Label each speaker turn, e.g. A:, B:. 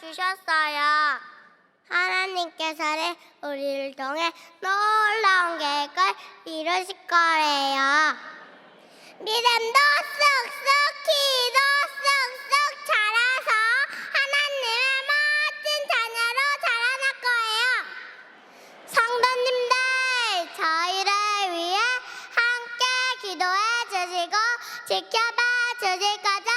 A: 주셨어요. 하나님께서는 우리를 통해 놀라운 계획을 이루실 거예요. 믿음도 쑥쑥 기도 쑥쑥 자라서 하나님의 멋진 자녀로 자라날 거예요. 성도님들 저희를 위해 함께 기도해 주시고 지켜봐 주실 거죠?